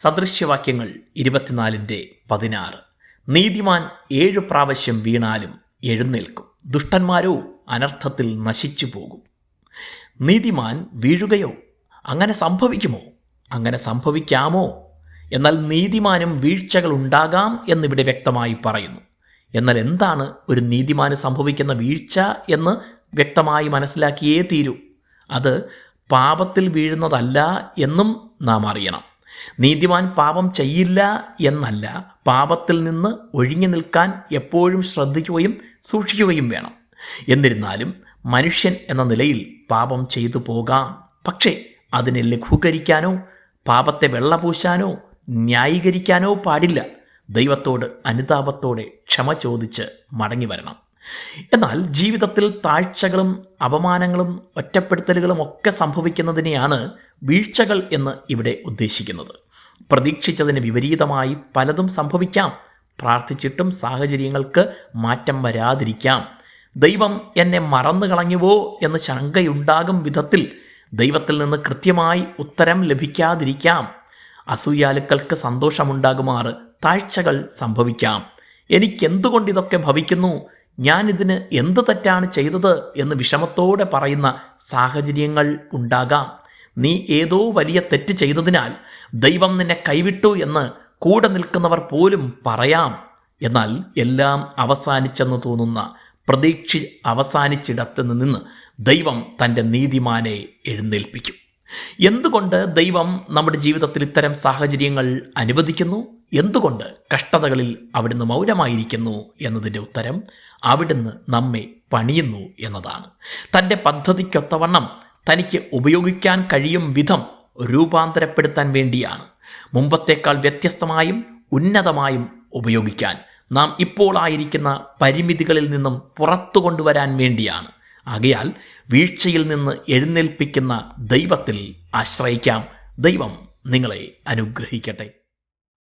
സദൃശ്യവാക്യങ്ങൾ ഇരുപത്തിനാലിന്റെ പതിനാറ്. നീതിമാൻ ഏഴ് പ്രാവശ്യം വീണാലും എഴുന്നേൽക്കും. ദുഷ്ടന്മാരോ അനർത്ഥത്തിൽ നശിച്ചു പോകും. നീതിമാൻ വീഴുകയോ അങ്ങനെ സംഭവിക്കുമോ? അങ്ങനെ സംഭവിക്കാമോ? എന്നാൽ നീതിമാനും വീഴ്ചകൾ ഉണ്ടാകാം എന്നിവിടെ വ്യക്തമായി പറയുന്നു. എന്നാൽ എന്താണ് ഒരു നീതിമാന് സംഭവിക്കുന്ന വീഴ്ച എന്ന് വ്യക്തമായി മനസ്സിലാക്കിയേ തീരൂ. അത് പാപത്തിൽ വീഴുന്നതല്ല എന്നും നാം അറിയണം. നീതിമാൻ പാപം ചെയ്യില്ല എന്നല്ല പാപത്തിൽ നിന്ന് ഒഴിഞ്ഞു നിൽക്കാൻ എപ്പോഴും ശ്രദ്ധിക്കുകയും സൂക്ഷിക്കുകയും വേണം. എന്നിരുന്നാലും മനുഷ്യൻ എന്ന നിലയിൽ പാപം ചെയ്തു പോകാം. പക്ഷേ അതിനെ ലഘൂകരിക്കാനോ പാപത്തെ വെള്ളപൂശാനോ ന്യായീകരിക്കാനോ പാടില്ല. ദൈവത്തോട് അനുതാപത്തോടെ ക്ഷമ ചോദിച്ച് മടങ്ങി വരണം എന്നാൽ ജീവിതത്തിൽ താഴ്ചകളും അപമാനങ്ങളും ഒറ്റപ്പെടുത്തലുകളും ഒക്കെ സംഭവിക്കുന്നതിനെയാണ് വീഴ്ചകൾ എന്ന് ഇവിടെ ഉദ്ദേശിക്കുന്നത്. പ്രതീക്ഷിച്ചതിന് വിപരീതമായി പലതും സംഭവിക്കാം. പ്രാർത്ഥിച്ചിട്ടും സാഹചര്യങ്ങൾക്ക് മാറ്റം വരാതിരിക്കാം. ദൈവം എന്നെ മറന്നു കളഞ്ഞുവോ എന്ന് ശങ്കയുണ്ടാകും വിധത്തിൽ ദൈവത്തിൽ നിന്ന് കൃത്യമായി ഉത്തരം ലഭിക്കാതിരിക്കാം. അസൂയാലുക്കൾക്ക് സന്തോഷമുണ്ടാകുമാറ് താഴ്ചകൾ സംഭവിക്കാം. എനിക്കെന്തുകൊണ്ട് ഇതൊക്കെ ഭവിക്കുന്നു? ഞാനിതിന് എന്ത് തെറ്റാണ് ചെയ്തത് എന്ന് വിഷമത്തോടെ പറയുന്ന സാഹചര്യങ്ങൾ ഉണ്ടാകാം. നീ ഏതോ വലിയ തെറ്റ് ചെയ്തതിനാൽ ദൈവം നിന്നെ കൈവിട്ടു എന്ന് കൂടെ നിൽക്കുന്നവർ പോലും പറയാം. എന്നാൽ എല്ലാം അവസാനിച്ചെന്ന് തോന്നുന്ന പ്രതീക്ഷ അവസാനിച്ചിടത്തു നിന്ന് ദൈവം തന്റെ നീതിമാനെ എഴുന്നേൽപ്പിക്കും. എന്തുകൊണ്ട് ദൈവം നമ്മുടെ ജീവിതത്തിൽ ഇത്തരം സാഹചര്യങ്ങൾ അനുവദിക്കുന്നു? എന്തുകൊണ്ട് കഷ്ടതകളിൽ അവിടുന്ന് മൗനമായിരിക്കുന്നു എന്നതിന്റെ ഉത്തരം അവിടുന്ന് നമ്മെ പണിയുന്നു എന്നതാണ്. തന്റെ പദ്ധതിക്കൊത്തവണ്ണം തനിക്ക് ഉപയോഗിക്കാൻ കഴിയും വിധം രൂപാന്തരപ്പെടുത്താൻ വേണ്ടിയാണ്. മുമ്പത്തേക്കാൾ വ്യത്യസ്തമായും ഉന്നതമായും ഉപയോഗിക്കാൻ നാം ഇപ്പോൾ ആയിരിക്കുന്ന പരിമിതികളിൽ നിന്നും പുറത്തു കൊണ്ടുവരാൻ വേണ്ടിയാണ്. ആകയാൽ വീഴ്ചയിൽ നിന്ന് എഴുന്നേൽപ്പിക്കുന്ന ദൈവത്തിൽ ആശ്രയിക്കാം. ദൈവം നിങ്ങളെ അനുഗ്രഹിക്കട്ടെ.